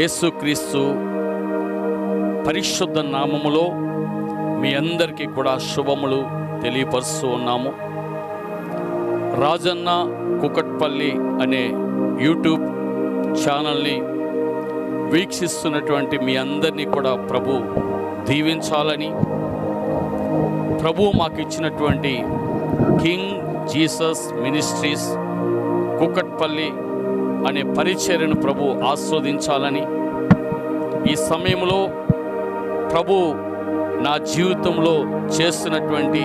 యేసుక్రీస్తు పరిశుద్ధ నామములో మీ అందరికీ కూడా శుభములు తెలియపరుస్తూ ఉన్నాము. రాజన్న కుకట్పల్లి అనే యూట్యూబ్ ఛానల్ని వీక్షిస్తున్నటువంటి మీ అందరినీ కూడా ప్రభు దీవించాలని ప్రభు మాకు ఇచ్చినటువంటి కింగ్ జీసస్ మినిస్ట్రీస్ కుకట్పల్లి అనే పరిచర్యను ప్రభు ఆస్వాదించాలని ఈ సమయంలో ప్రభు నా జీవితంలో చేస్తున్నటువంటి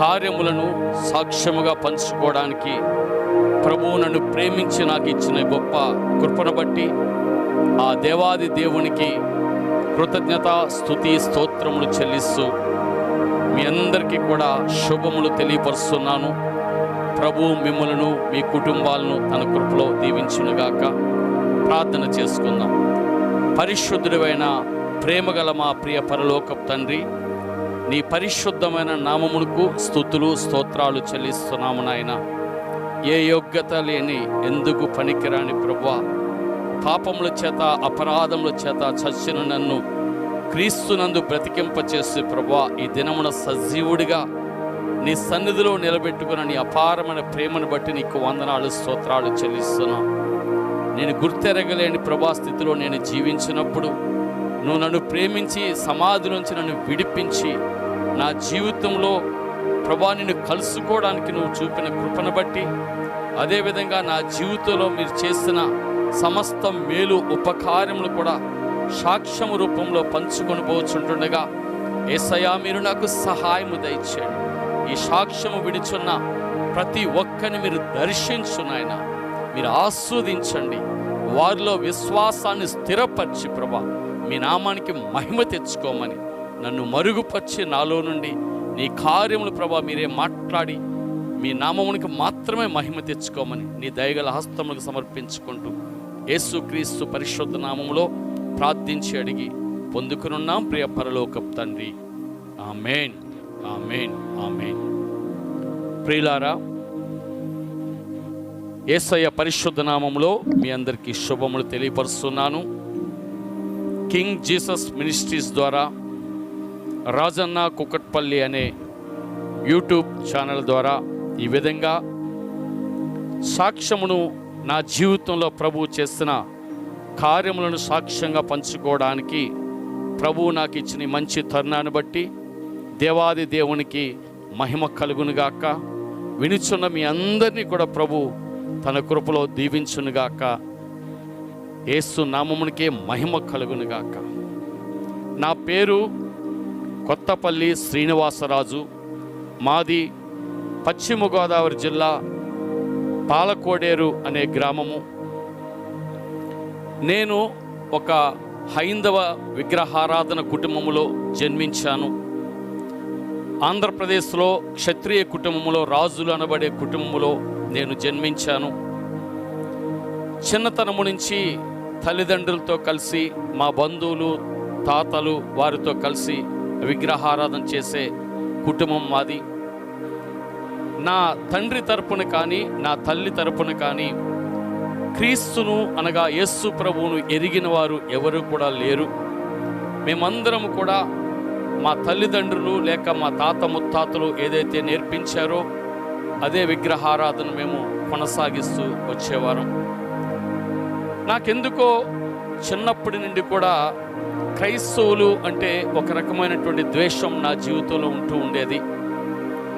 కార్యములను సాక్ష్యముగా పంచుకోవడానికి ప్రభువు నన్ను ప్రేమించి నాకు ఇచ్చిన గొప్ప కృపను బట్టి ఆ దేవాది దేవునికి కృతజ్ఞత స్తుతి స్తోత్రములు చెల్లిస్తూ మీ అందరికీ కూడా శుభములు తెలియపరుస్తున్నాను. ప్రభు మిమ్మలను మీ కుటుంబాలను తన కృపలో దీవించునుగాక. ప్రార్థన చేసుకుందాం. పరిశుద్ధుడైన ప్రేమగల మా ప్రియ పరలోకపు తండ్రి నీ పరిశుద్ధమైన నామమునకు స్థుతులు స్తోత్రాలు చెల్లిస్తున్నాము నాయన. ఏ యోగ్యత లేని ఎందుకు పనికిరాని ప్రభు పాపముల చేత అపరాధముల చేత చచ్చిన నన్ను క్రీస్తునందు బ్రతికింపచేసి ప్రభా ఈ దినమున సజీవుడిగా నీ సన్నిధిలో నిలబెట్టుకున్న నీ అపారమైన ప్రేమను బట్టి నీకు వందనాలు స్తోత్రాలు చెల్లిస్తున్నాను నేను గుర్తెరగలేని ప్రభా స్థితిలో నేను జీవించినప్పుడు నువ్వు నన్ను ప్రేమించి సమాధి నుంచి నన్ను విడిపించి నా జీవితంలో ప్రభా నిన్ను కలుసుకోవడానికి నువ్వు చూపిన కృపను బట్టి అదేవిధంగా నా జీవితంలో మీరు చేసిన సమస్త మేలు ఉపకార్యములు కూడా సాక్ష్యం రూపంలో పంచుకొని పోచుంటుండగా ఏసయా మీరు నాకు సహాయము దయచేయండి. ఈ సాక్ష్యము విడిచున్న ప్రతి ఒక్కరిని మీరు దర్శించునాయన మీరు ఆస్వాదించండి. వారిలో విశ్వాసాన్ని స్థిరపరిచి ప్రభా మీ నామానికి మహిమ తెచ్చుకోమని నన్ను మరుగుపరిచి నాలో నుండి నీ కార్యములు ప్రభా మీరే మాట్లాడి మీ నామమునికి మాత్రమే మహిమ తెచ్చుకోమని నీ దయగల హస్తములకు సమర్పించుకుంటూ యేసుక్రీస్తు పరిశుద్ధ నామములో ప్రార్థించి అడిగి పొందుకునున్నాం. ప్రియ పరలోకపు తండ్రి. ఆమెన్. Amen amen. ప్రియులారా యేసయ్య పరిశుద్ధ నామంలో మీ అందరికీ శుభములు తెలియపరుస్తున్నాను. కింగ్ జీసస్ మినిస్ట్రీస్ ద్వారా రాజన్న కుకట్పల్లి అనే యూట్యూబ్ ఛానల్ ద్వారా ఈ విధంగా సాక్ష్యమును నా జీవితంలో ప్రభు చేసిన కార్యములను సాక్ష్యంగా పంచుకోవడానికి ప్రభువు నాకు ఇచ్చిన మంచి తరుణాన్ని బట్టి దేవాది దేవునికి మహిమ కలుగునుగాక. వినిచున్న మీ అందరినీ కూడా ప్రభు తన కృపలో దీవించునుగాక. ఏసు నామమునికే మహిమ కలుగునుగాక. నా పేరు కొత్తపల్లి శ్రీనివాసరాజు. మాది పశ్చిమ గోదావరి జిల్లా పాలకోడేరు అనే గ్రామము. నేను ఒక హైందవ విగ్రహారాధన కుటుంబంలో జన్మించాను. ఆంధ్రప్రదేశ్లో క్షత్రియ కుటుంబంలో రాజులు అనబడే కుటుంబంలో నేను జన్మించాను. చిన్నతనము నుంచి తల్లిదండ్రులతో కలిసి మా బంధువులు తాతలు వారితో కలిసి విగ్రహారాధన చేసే కుటుంబం మాది. నా తండ్రి తరపున కానీ నా తల్లి తరపున కానీ క్రీస్తును అనగా యేసు ప్రభువును ఎరిగిన వారు ఎవరు కూడా లేరు. మేమందరం కూడా మా తల్లిదండ్రులు లేక మా తాత ముత్తాతలు ఏదైతే నేర్పించారో అదే విగ్రహారాధన మేము కొనసాగిస్తూ వచ్చేవారం. నాకెందుకో చిన్నప్పటి నుండి కూడా క్రైస్తవులు అంటే ఒక రకమైనటువంటి ద్వేషం నా జీవితంలో ఉంటూ ఉండేది.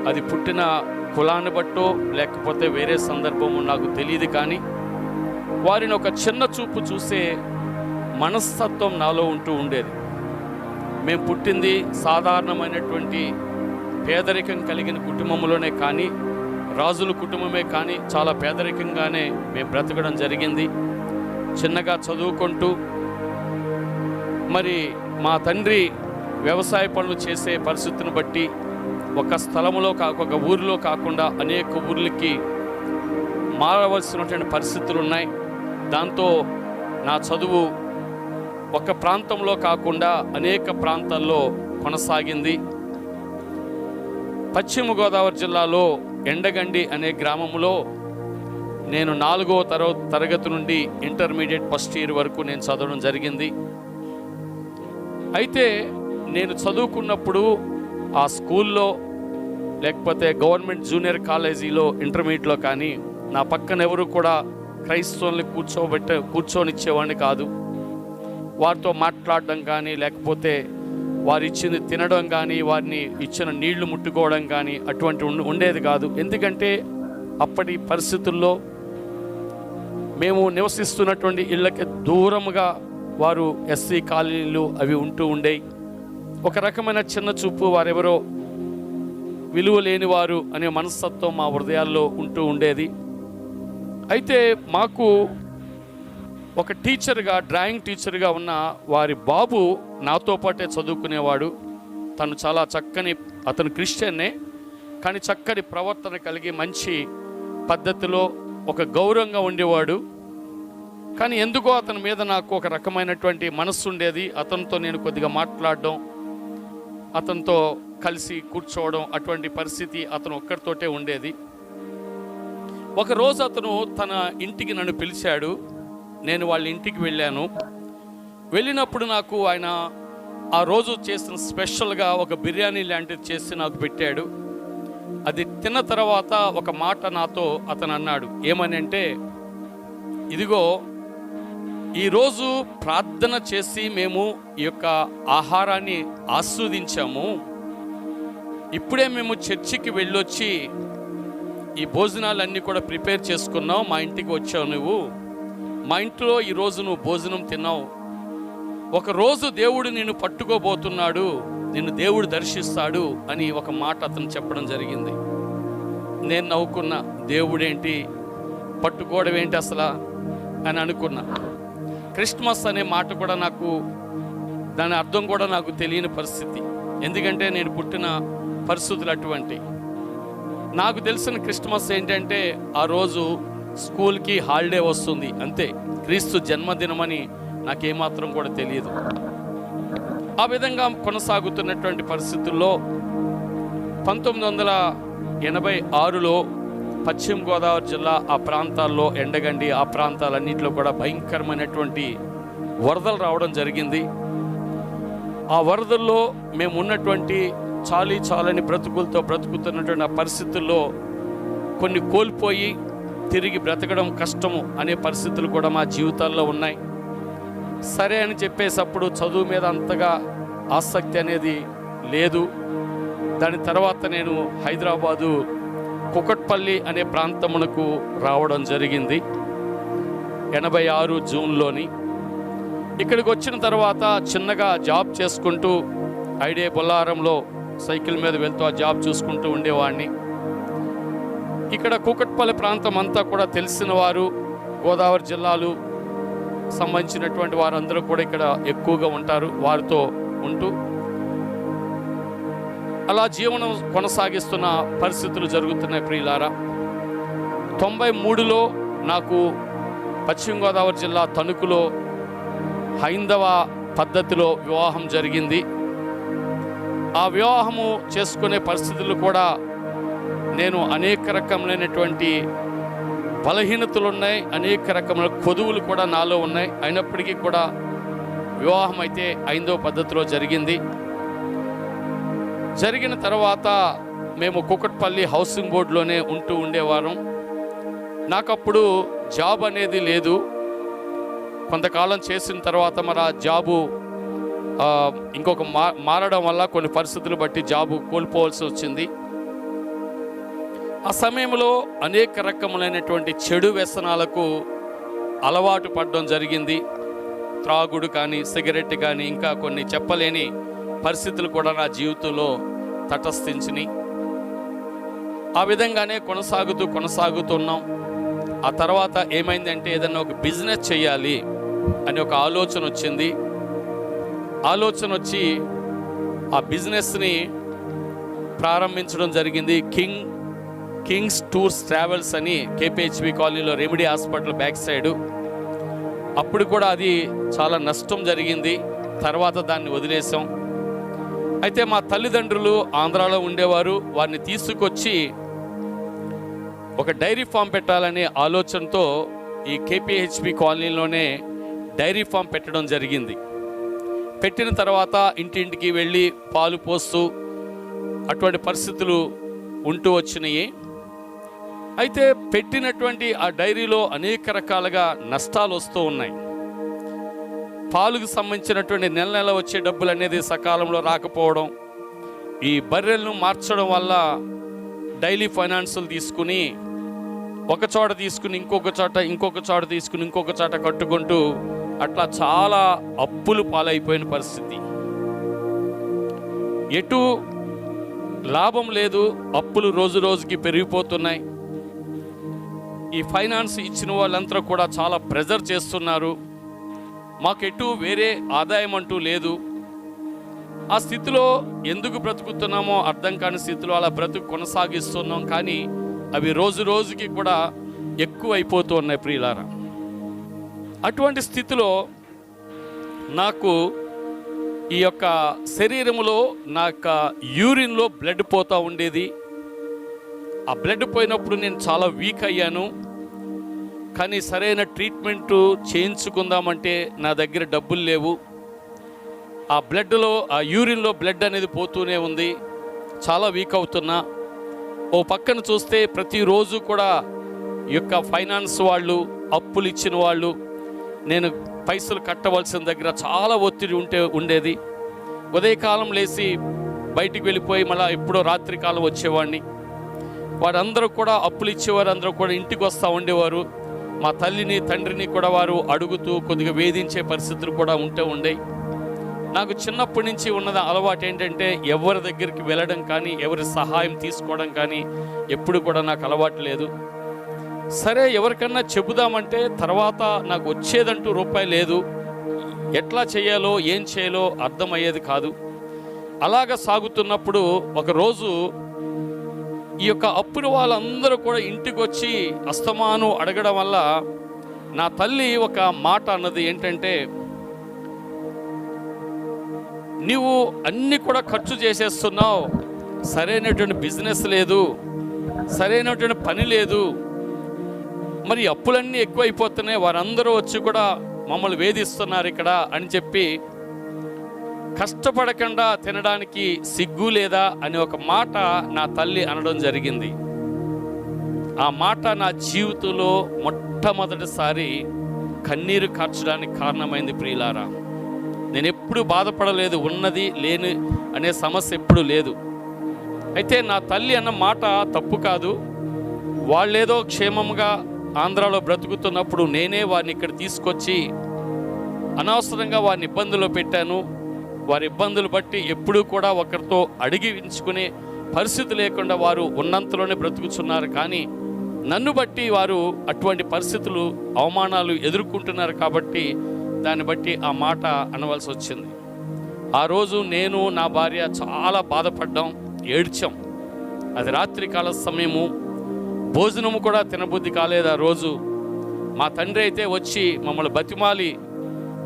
అది పుట్టిన కులాన్ని బట్టో లేకపోతే వేరే సందర్భము నాకు తెలియదు కానీ వారిని ఒక చిన్న చూపు చూసే మనస్తత్వం నాలో ఉంటూ ఉండేది. మేము పుట్టింది సాధారణమైనటువంటి పేదరికం కలిగిన కుటుంబంలోనే కానీ రాజుల కుటుంబమే కానీ చాలా పేదరికంగానే మేము బ్రతకడం జరిగింది. చిన్నగా చదువుకుంటూ మరి మా తండ్రి వ్యవసాయ పనులు చేసే పరిస్థితిని బట్టి ఒక స్థలంలో కాక ఒక ఊరిలో కాకుండా అనేక ఊర్లకి మారవలసినటువంటి పరిస్థితులు ఉన్నాయి. దాంతో నా చదువు ఒక ప్రాంతంలో కాకుండా అనేక ప్రాంతాల్లో కొనసాగింది. పశ్చిమ గోదావరి జిల్లాలో ఎండగండి అనే గ్రామంలో నేను నాలుగో తరగ తరగతి నుండి ఇంటర్మీడియట్ ఫస్ట్ ఇయర్ వరకు నేను చదవడం జరిగింది. అయితే నేను చదువుకున్నప్పుడు ఆ స్కూల్లో లేకపోతే గవర్నమెంట్ జూనియర్ కాలేజీలో ఇంటర్మీడియట్లో కానీ నా పక్కన ఎవరు కూడా క్రైస్తవుల్ని కూర్చోబెట్ట కూర్చోనిచ్చేవాడిని కాదు. వారితో మాట్లాడడం కానీ లేకపోతే వారు ఇచ్చింది తినడం కానీ వారిని ఇచ్చిన నీళ్ళు ముట్టుకోవడం కానీ అటువంటి ఉండేది కాదు. ఎందుకంటే అప్పటి పరిస్థితుల్లో మేము నివసిస్తున్నటువంటి ఇళ్ళకి దూరముగా వారు ఎస్సీ కాలనీలు అవి ఉంటూ ఉండేవి ఒక రకమైన చిన్న చూపు వారెవరో విలువ లేని వారు అనే మనస్తత్వం మా హృదయాల్లో ఉంటూ ఉండేది. అయితే మాకు ఒక టీచర్గా డ్రాయింగ్ టీచర్గా ఉన్న వారి బాబు నాతో పాటే చదువుకునేవాడు. తను చాలా చక్కని అతను క్రిస్టియన్నే కానీ చక్కని ప్రవర్తన కలిగి మంచి పద్ధతిలో ఒక గౌరవంగా ఉండేవాడు. కానీ ఎందుకో అతని మీద నాకు ఒక రకమైనటువంటి మనస్సు ఉండేది. అతనితో నేను కొద్దిగా మాట్లాడడం అతనితో కలిసి కూర్చోవడం అటువంటి పరిస్థితి అతను ఒక్కరితోటే ఉండేది. ఒకరోజు అతను తన ఇంటికి నన్ను పిలిచాడు. నేను వాళ్ళ ఇంటికి వెళ్ళాను. వెళ్ళినప్పుడు నాకు ఆయన ఆ రోజు చేసిన స్పెషల్గా ఒక బిర్యానీ లాంటిది చేసి నాకు పెట్టాడు. అది తిన్న తర్వాత ఒక మాట నాతో అతను అన్నాడు. ఏమని అంటే ఇదిగో ఈరోజు ప్రార్థన చేసి మేము ఈ యొక్క ఆహారాన్ని ఆస్వాదించాము. ఇప్పుడే మేము చర్చికి వెళ్ళొచ్చి ఈ భోజనాలన్నీ కూడా ప్రిపేర్ చేసుకున్నావు మా ఇంటికి వచ్చావు నువ్వు. మా ఇంట్లో ఈరోజు నువ్వు భోజనం తిన్నావు. ఒకరోజు దేవుడు నిన్ను పట్టుకోబోతున్నాడు నిన్ను దేవుడు దర్శిస్తాడు అని ఒక మాట అతను చెప్పడం జరిగింది. నేను నవ్వుకున్నా దేవుడేంటి? పట్టుకోవడం ఏంటి అసలు? అని అనుకున్నా. క్రిస్మస్ అనే మాట కూడా నాకు దాని అర్థం కూడా నాకు తెలియని పరిస్థితి. ఎందుకంటే నేను పుట్టిన పరిస్థితులు అటువంటి. నాకు తెలిసిన క్రిస్మస్ ఏంటంటే ఆ రోజు స్కూల్కి హాలిడే వస్తుంది. అంతే. క్రీస్తు జన్మదినమని నాకేమాత్రం కూడా తెలియదు. ఆ విధంగా కొనసాగుతున్నటువంటి పరిస్థితుల్లో పంతొమ్మిది వందల ఎనభై ఆరులో పశ్చిమ గోదావరి జిల్లా ఆ ప్రాంతాల్లో ఎండగండి ఆ ప్రాంతాలన్నింటిలో కూడా భయంకరమైనటువంటి వరదలు రావడం జరిగింది. ఆ వరదల్లో మేము ఉన్నటువంటి చాలీ చాలని బ్రతుకులతో బ్రతుకుతున్నటువంటి ఆ పరిస్థితుల్లో కొన్ని కోల్పోయి తిరిగి బ్రతకడం కష్టము అనే పరిస్థితులు కూడా మా జీవితాల్లో ఉన్నాయి. సరే అని చెప్పేసప్పుడు చదువు మీద అంతగా ఆసక్తి అనేది లేదు. దాని తర్వాత నేను హైదరాబాదు కుకట్పల్లి అనే ప్రాంతమునకు రావడం జరిగింది. ఎనభై ఆరు జూన్లోని ఇక్కడికి వచ్చిన తర్వాత చిన్నగా జాబ్ చేసుకుంటూ ఐడే బొల్లారంలో సైకిల్ మీద వెళ్తూ ఆ జాబ్ చూసుకుంటూ ఉండేవాడిని ఇక్కడ కూకట్పల్లి ప్రాంతం అంతా కూడా తెలిసిన వారు గోదావరి జిల్లాలు సంబంధించినటువంటి వారందరూ కూడా ఇక్కడ ఎక్కువగా ఉంటారు వారితో ఉంటూ. అలా జీవనం కొనసాగిస్తున్న పరిస్థితులు జరుగుతున్నాయి ప్రియులారా. తొంభై మూడులో నాకు పశ్చిమ గోదావరి జిల్లా తణుకులో హైందవ పద్ధతిలో వివాహం జరిగింది. ఆ వివాహము చేసుకునే పరిస్థితులు కూడా నేను అనేక రకములైనటువంటి బలహీనతలు ఉన్నాయి అనేక రకముల కొదువులు కూడా నాలో ఉన్నాయి. అయినప్పటికీ కూడా వివాహం అయితే ఐదో పద్ధతిలో జరిగింది. జరిగిన తర్వాత మేము కుకట్పల్లి హౌసింగ్ బోర్డులోనే ఉంటూ ఉండేవారం నాకప్పుడు జాబ్ అనేది లేదు. కొంతకాలం చేసిన తర్వాత మరి ఆ జాబు ఇంకొక మా మారడం వల్ల కొన్ని పరిస్థితులు బట్టి జాబు కోల్పోవాల్సి వచ్చింది. ఆ సమయంలో అనేక రకములైనటువంటి చెడు వ్యసనాలకు అలవాటు పడడం జరిగింది. త్రాగుడు కానీ సిగరెట్ కానీ ఇంకా కొన్ని చెప్పలేని పరిస్థితులు కూడా నా జీవితంలో తటస్థించినాయి. ఆ విధంగానే కొనసాగుతూ కొనసాగుతున్నాం. ఆ తర్వాత ఏమైందంటే ఏదైనా ఒక బిజినెస్ చేయాలి అని ఒక ఆలోచన వచ్చింది. ఆలోచన వచ్చి ఆ బిజినెస్ని ప్రారంభించడం జరిగింది. కింగ్ కింగ్స్ టూర్స్ ట్రావెల్స్ అని కేపీహెచ్బి కాలనీలో రెమిడీ హాస్పిటల్ బ్యాక్ సైడు. అప్పుడు కూడా అది చాలా నష్టం జరిగింది. తర్వాత దాన్ని వదిలేసాం అయితే మా తల్లిదండ్రులు ఆంధ్రాలో ఉండేవారు. వారిని తీసుకొచ్చి ఒక డైరీ ఫామ్ పెట్టాలనే ఆలోచనతో ఈ కేపీహెచ్బి కాలనీలోనే డైరీ ఫామ్ పెట్టడం జరిగింది. పెట్టిన తర్వాత ఇంటింటికి వెళ్ళి పాలు పోస్తూ అటువంటి పరిస్థితులు ఉంటూ వచ్చినాయి. అయితే పెట్టినటువంటి ఆ డైరీలో అనేక రకాలుగా నష్టాలు వస్తూ ఉన్నాయి. పాలుకు సంబంధించినటువంటి నెల నెల వచ్చే డబ్బులు అనేది సకాలంలో రాకపోవడం ఈ బర్రెలను మార్చడం వల్ల డైలీ ఫైనాన్సులు తీసుకుని ఒక చోట తీసుకుని ఇంకొక చోట ఇంకొక చోట తీసుకుని ఇంకొక చోట కట్టుకుంటూ అట్లా చాలా అప్పులు పాలైపోయిన పరిస్థితి. ఎటు లాభం లేదు అప్పులు రోజు రోజుకి పెరిగిపోతున్నాయి. ఈ ఫైనాన్స్ ఇచ్చిన వాళ్ళంతా కూడా చాలా ప్రెజర్ చేస్తున్నారు. మాకెటు వేరే ఆదాయం అంటూ లేదు. ఆ స్థితిలో ఎందుకు బ్రతుకుతున్నామో అర్థం కాని స్థితిలో అలా బ్రతుకు కొనసాగిస్తున్నాం. కానీ అవి రోజు రోజుకి కూడా ఎక్కువ అయిపోతూ ఉన్నాయి ప్రియులారా. అటువంటి స్థితిలో నాకు ఈ యొక్క శరీరంలో నా యొక్క యూరిన్లో బ్లడ్ పోతూ ఉండేది. ఆ బ్లడ్ పోయినప్పుడు నేను చాలా వీక్ అయ్యాను. కానీ సరైన ట్రీట్మెంట్ చేయించుకుందామంటే నా దగ్గర డబ్బులు లేవు. ఆ బ్లడ్లో ఆ యూరిన్లో బ్లడ్ అనేది పోతూనే ఉంది. చాలా వీక్ అవుతున్నా. ఓ పక్కన చూస్తే ప్రతిరోజు కూడా యొక్క ఫైనాన్స్ వాళ్ళు అప్పులు ఇచ్చిన వాళ్ళు నేను పైసలు కట్టవలసిన దగ్గర చాలా ఒత్తిడి ఉంటే ఉండేది. ఉదయకాలం లేచి బయటికి వెళ్ళిపోయి మళ్ళీ ఎప్పుడో రాత్రికాలం వచ్చేవాడిని. వారందరూ కూడా అప్పులు ఇచ్చేవారు అందరూ కూడా ఇంటికి వస్తూ ఉండేవారు. మా తల్లిని తండ్రిని కూడా వారు అడుగుతూ కొద్దిగా వేధించే పరిస్థితులు కూడా ఉంటే ఉండేవి నాకు చిన్నప్పటి నుంచి ఉన్నది అలవాటు ఏంటంటే ఎవరి దగ్గరికి వెళ్ళడం కానీ ఎవరి సహాయం తీసుకోవడం కానీ ఎప్పుడు కూడా నాకు అలవాటు లేదు. సరే ఎవరికన్నా చెబుదామంటే తర్వాత నాకు వచ్చేదంటూ రూపాయి లేదు. ఎట్లా చేయాలో ఏం చేయాలో అర్థమయ్యేది కాదు. అలాగ సాగుతున్నప్పుడు ఒకరోజు ఈ యొక్క అప్పుల వాళ్ళందరూ కూడా ఇంటికి వచ్చి అస్తమాను అడగడం వల్ల నా తల్లి ఒక మాట అన్నది ఏంటంటే నీవు అన్ని కూడా ఖర్చు చేసేస్తున్నావు. సరైనటువంటి బిజినెస్ లేదు. సరైనటువంటి పని లేదు. మరి అప్పులన్నీ ఎక్కువైపోతున్నాయి. వారందరూ వచ్చి కూడా మమ్మల్ని వేధిస్తున్నారు ఇక్కడ అని చెప్పి కష్టపడకుండా తినడానికి సిగ్గు లేదా అని ఒక మాట నా తల్లి అనడం జరిగింది. ఆ మాట నా జీవితంలో మొట్టమొదటిసారి కన్నీరు కార్చడానికి కారణమైంది ప్రియులారా. నేను ఎప్పుడు బాధపడలేదు ఉన్నది లేని అనే సమస్య ఎప్పుడు లేదు. అయితే నా తల్లి అన్న మాట తప్పు కాదు. వాళ్ళేదో క్షేమంగా ఆంధ్రాలో బ్రతుకుతున్నప్పుడు నేనే వారిని ఇక్కడ తీసుకొచ్చి అనవసరంగా వారిని ఇబ్బందులో పెట్టాను. వారి ఇబ్బందులు బట్టి ఎప్పుడూ కూడా ఒకరితో అడిగించుకునే పరిస్థితి లేకుండా వారు ఉన్నంతలోనే బ్రతుకుతున్నారు కానీ నన్ను బట్టి వారు అటువంటి పరిస్థితులు అవమానాలు ఎదుర్కొంటున్నారు కాబట్టి దాన్ని బట్టి ఆ మాట అనవలసి వచ్చింది. ఆ రోజు నేను నా భార్య చాలా బాధపడ్డాం ఏడ్చాం. అది రాత్రి కాల సమయము భోజనము కూడా తినబుద్ధి కాలేదు ఆ రోజు. మా తండ్రి అయితే వచ్చి మమ్మల్ని బతిమాలి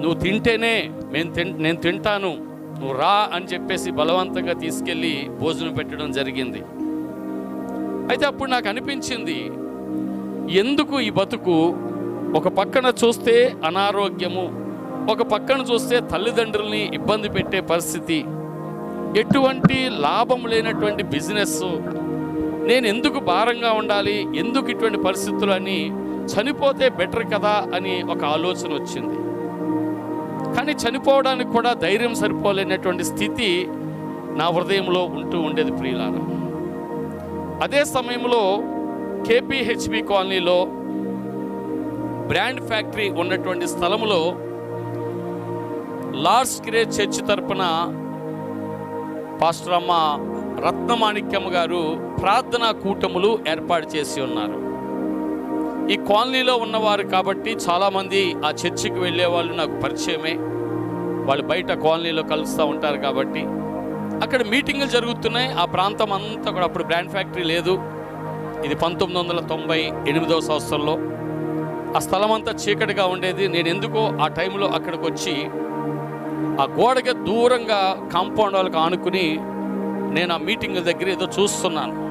నువ్వు తింటేనే మేము తిన్ నేను తింటాను నువ్వు రా అని చెప్పేసి బలవంతంగా తీసుకెళ్ళి భోజనం పెట్టడం జరిగింది. అయితే అప్పుడు నాకు అనిపించింది ఎందుకు ఈ బతుకు? ఒక పక్కన చూస్తే అనారోగ్యము ఒక పక్కన చూస్తే తల్లిదండ్రుల్ని ఇబ్బంది పెట్టే పరిస్థితి ఎటువంటి లాభం లేనటువంటి బిజినెస్ నేను ఎందుకు భారంగా ఉండాలి ఎందుకు ఇటువంటి పరిస్థితులు అని చనిపోతే బెటర్ కదా అని ఒక ఆలోచన వచ్చింది. కానీ చనిపోవడానికి కూడా ధైర్యం సరిపోలేనటువంటి స్థితి నా హృదయంలో ఉంటూ ఉండేది ప్రియులారా. అదే సమయంలో కేపీహెచ్బి కాలనీలో బ్రాండ్ ఫ్యాక్టరీ ఉన్నటువంటి స్థలంలో లార్డ్స్ గ్రే చర్చ్ తరపున పాస్టర్ అమ్మ రత్నమాణిక్యమ్మ గారు ప్రార్థనా కూటములు ఏర్పాటు చేసి ఉన్నారు. ఈ కాలనీలో ఉన్నవారు కాబట్టి చాలామంది ఆ చర్చికి వెళ్ళే వాళ్ళు నాకు పరిచయమే. వాళ్ళు బయట కాలనీలో కలుస్తూ ఉంటారు కాబట్టి. అక్కడ మీటింగులు జరుగుతున్నాయి. ఆ ప్రాంతం అంతా కూడా అప్పుడు బ్రాండ్ ఫ్యాక్టరీ లేదు. ఇది పంతొమ్మిది వందల తొంభై ఎనిమిదవ సంవత్సరంలో. ఆ స్థలం అంతా చీకటిగా ఉండేది. నేను ఎందుకో ఆ టైంలో అక్కడికి వచ్చి ఆ గోడకి దూరంగా కాంపౌండ్ వాళ్ళకి ఆనుకుని నేను ఆ మీటింగ్ దగ్గర ఏదో చూస్తున్నాను.